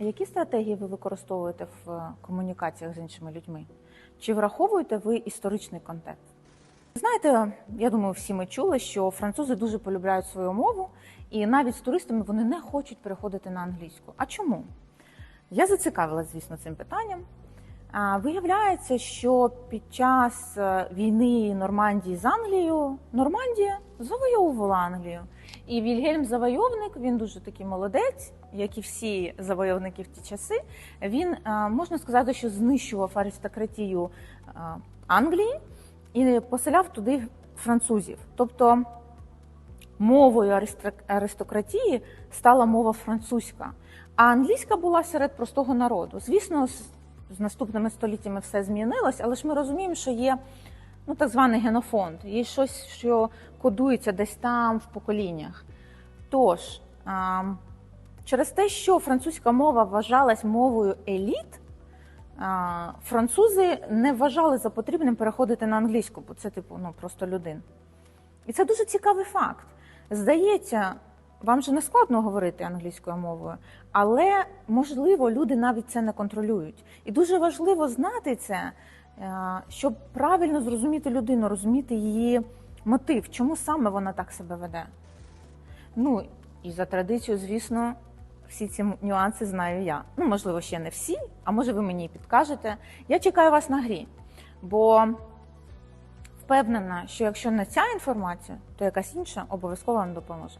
Які стратегії ви використовуєте в е, комунікаціях з іншими людьми? Чи враховуєте ви історичний контекст? Знаєте, я думаю, всі ми чули, що французи дуже полюбляють свою мову, і навіть з туристами вони не хочуть переходити на англійську. А чому? Я зацікавилася, звісно, цим питанням. Виявляється, що під час е, війни Нормандії з Англією Нормандія завойовувала Англію. І Вільгельм Завойовник, він дуже такий молодець, як і всі завойовники в ті часи. Він е, можна сказати, що знищував аристократію е, Англії і поселяв туди французів. Тобто мовою аристок- аристократії стала мова французька, а англійська була серед простого народу. Звісно, з наступними століттями все змінилось, але ж ми розуміємо, що є ну, так званий генофонд, є щось, що кодується десь там в поколіннях. Тож, через те, що французька мова вважалась мовою еліт, французи не вважали за потрібним переходити на англійську, бо це типу ну просто людин. І це дуже цікавий факт. Здається, вам же не складно говорити англійською мовою, але можливо люди навіть це не контролюють. І дуже важливо знати це, щоб правильно зрозуміти людину, розуміти її мотив, чому саме вона так себе веде. Ну і за традицією, звісно, всі ці нюанси знаю я. Ну, можливо, ще не всі, а може ви мені підкажете. Я чекаю вас на грі, бо впевнена, що якщо не ця інформація, то якась інша обов'язково вам допоможе.